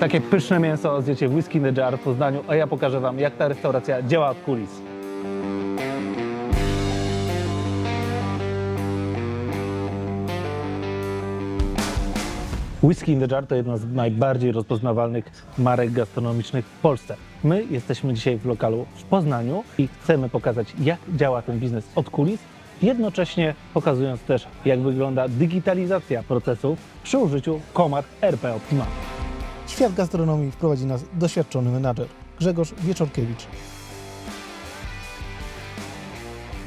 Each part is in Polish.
Takie pyszne mięso zjecie w Whisky in the Jar w Poznaniu, a ja pokażę Wam, jak ta restauracja działa od kulis. Whisky in the Jar to jedna z najbardziej rozpoznawalnych marek gastronomicznych w Polsce. My jesteśmy dzisiaj w lokalu w Poznaniu i chcemy pokazać, jak działa ten biznes od kulis, jednocześnie pokazując też, jak wygląda digitalizacja procesów przy użyciu komar RP Optima. Świat gastronomii wprowadzi nas doświadczony menadżer Grzegorz Wieczorkiewicz.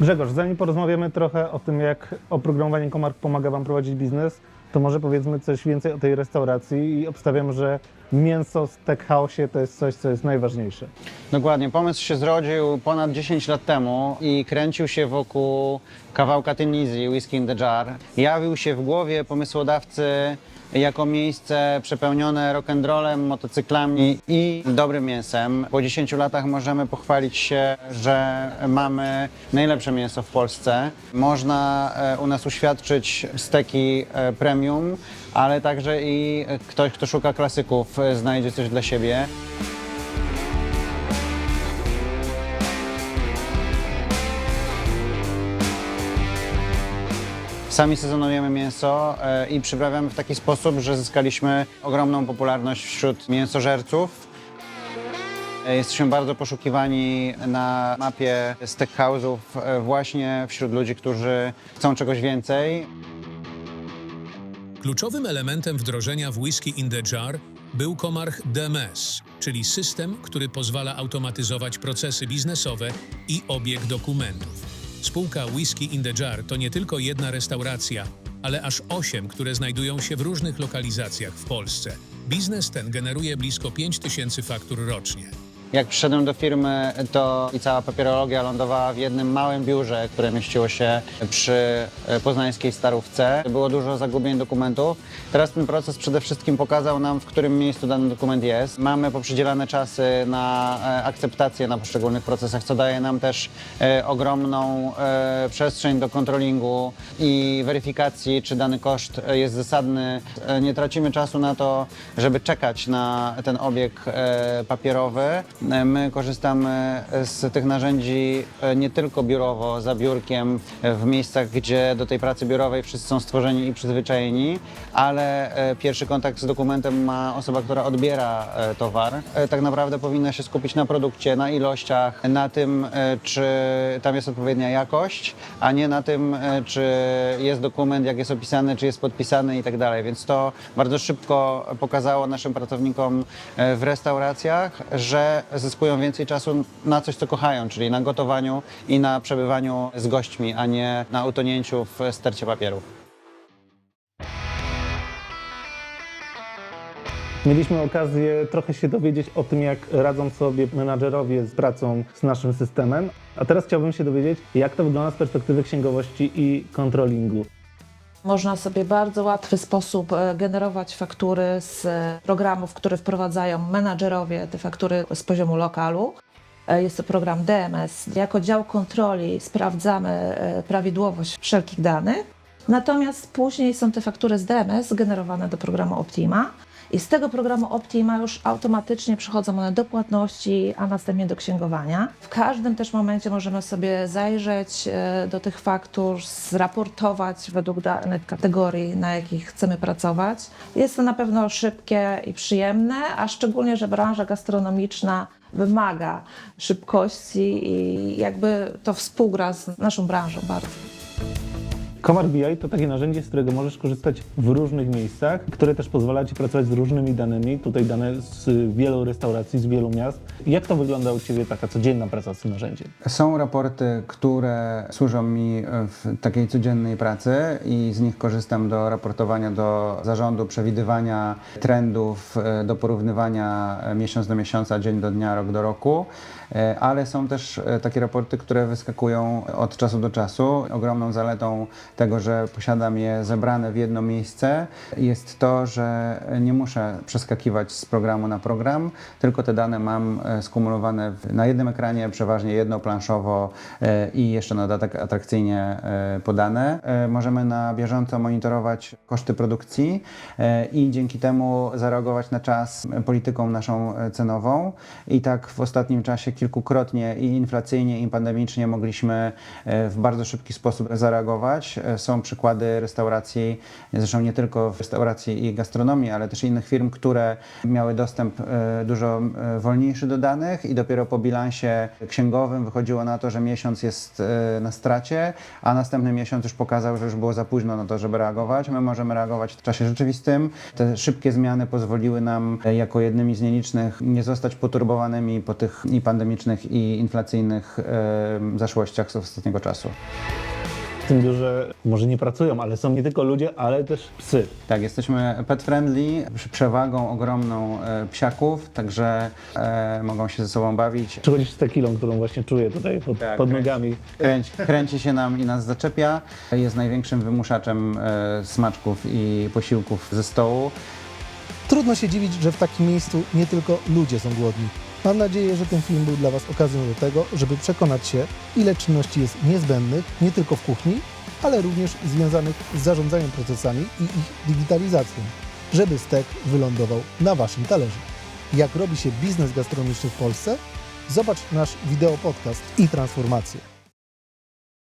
Grzegorz, zanim porozmawiamy trochę o tym, jak oprogramowanie komar pomaga Wam prowadzić biznes, to może powiedzmy coś więcej o tej restauracji i obstawiam, że mięso w steakhouse'ie to jest coś, co jest najważniejsze. Dokładnie. Pomysł się zrodził ponad 10 lat temu i kręcił się wokół kawałka Tunizji, Whisky in the Jar. Jawił się w głowie pomysłodawcy jako miejsce przepełnione rock'n'rollem, motocyklami i dobrym mięsem. Po 10 latach możemy pochwalić się, że mamy najlepsze mięso w Polsce. Można e, u nas uświadczyć steki e, premium, ale także i ktoś, kto szuka klasyków, e, znajdzie coś dla siebie. Sami sezonujemy mięso e, i przyprawiamy w taki sposób, że zyskaliśmy ogromną popularność wśród mięsożerców. E, Jesteśmy bardzo poszukiwani na mapie steakhouse'ów e, właśnie wśród ludzi, którzy chcą czegoś więcej. Kluczowym elementem wdrożenia w Whisky in the Jar był Komarch DMS, czyli system, który pozwala automatyzować procesy biznesowe i obieg dokumentów. Spółka Whisky in the Jar to nie tylko jedna restauracja, ale aż osiem, które znajdują się w różnych lokalizacjach w Polsce. Biznes ten generuje blisko 5 tysięcy faktur rocznie. Jak przyszedłem do firmy, to i cała papierologia lądowała w jednym małym biurze, które mieściło się przy e, poznańskiej Starówce. Było dużo zagubień dokumentów. Teraz ten proces przede wszystkim pokazał nam, w którym miejscu dany dokument jest. Mamy poprzydzielane czasy na e, akceptację na poszczególnych procesach, co daje nam też e, ogromną przestrzeń do kontrolingu i weryfikacji, czy dany koszt jest zasadny. Nie tracimy czasu na to, żeby czekać na ten obieg papierowy. E, My korzystamy z tych narzędzi e, nie tylko biurowo, za biurkiem, e, w miejscach, gdzie do tej pracy biurowej wszyscy są stworzeni i przyzwyczajeni, ale pierwszy kontakt z dokumentem ma osoba, która odbiera towar. Tak naprawdę powinna się skupić na produkcie, na ilościach, na tym, czy tam jest odpowiednia jakość, a nie na tym, czy jest dokument, jak jest opisany, czy jest podpisany i tak dalej. Więc to bardzo szybko pokazało naszym pracownikom w restauracjach, że zyskują więcej czasu na coś, co kochają, czyli na gotowaniu i na przebywaniu z gośćmi, a nie na utonięciu w stercie papierów. Mieliśmy okazję trochę się dowiedzieć o tym, jak radzą sobie menadżerowie z pracą z naszym systemem, a teraz chciałbym się dowiedzieć, jak to wygląda z perspektywy księgowości i kontrolingu. Można sobie w bardzo łatwy sposób e, generować faktury z e, programów, które wprowadzają menadżerowie, te faktury z poziomu lokalu. E, Jest to program DMS. Jako dział kontroli sprawdzamy prawidłowość wszelkich danych. Natomiast później są te faktury z DMS generowane do programu Optima. I z tego programu Optima już automatycznie przechodzą one do płatności, a następnie do księgowania. W każdym też momencie możemy sobie zajrzeć e, do tych faktur, zraportować według danych kategorii, na jakich chcemy pracować. Jest to na pewno szybkie i przyjemne, a szczególnie, że branża gastronomiczna wymaga szybkości i jakby to współgra z naszą branżą bardzo. Komar BI to takie narzędzie, z którego możesz korzystać w różnych miejscach, które też pozwala Ci pracować z różnymi danymi. Tutaj dane z wielu restauracji, z wielu miast. Jak to wygląda u Ciebie taka codzienna praca z tym narzędziem? Są raporty, które służą mi w takiej codziennej pracy i z nich korzystam do raportowania do zarządu, przewidywania trendów, e, do porównywania e, miesiąc do miesiąca, dzień do dnia, rok do roku. E, Ale są też takie raporty, które wyskakują od czasu do czasu. Ogromną zaletą tego, że posiadam je zebrane w jedno miejsce, jest to, że nie muszę przeskakiwać z programu na program, tylko te dane mam e, skumulowane na jednym ekranie, przeważnie jednoplanszowo e, i jeszcze na dodatek atrakcyjnie e, podane. Możemy na bieżąco monitorować koszty produkcji i dzięki temu zareagować na czas polityką naszą cenową. I tak w ostatnim czasie kilkukrotnie i inflacyjnie, i pandemicznie mogliśmy w bardzo szybki sposób zareagować. E, Są przykłady restauracji, zresztą nie tylko w restauracji i gastronomii, ale też innych firm, które miały dostęp e, dużo e, wolniejszy do danych i dopiero po bilansie księgowym wychodziło na to, że miesiąc jest na stracie, a następny miesiąc już pokazał, że już było za późno na to, żeby reagować. My możemy reagować w czasie rzeczywistym. Te szybkie zmiany pozwoliły nam jako jednymi z nielicznych nie zostać poturbowanymi po tych i pandemicznych i inflacyjnych zaszłościach z ostatniego czasu. W tym biurze może nie pracują, ale są nie tylko ludzie, ale też psy. Tak, jesteśmy pet friendly, z przewagą ogromną e, psiaków, także e, mogą się ze sobą bawić. Przychodzisz z tekilą, którą właśnie czuję tutaj pod, Tak, pod kręci- nogami. Kręci, kręci się nam i nas zaczepia. Jest największym wymuszaczem e, smaczków i posiłków ze stołu. Trudno się dziwić, że w takim miejscu nie tylko ludzie są głodni. Mam nadzieję, że ten film był dla Was okazją do tego, żeby przekonać się, ile czynności jest niezbędnych nie tylko w kuchni, ale również związanych z zarządzaniem procesami i ich digitalizacją, żeby stek wylądował na Waszym talerzu. Jak robi się biznes gastronomiczny w Polsce? Zobacz nasz wideo podcast i transformację.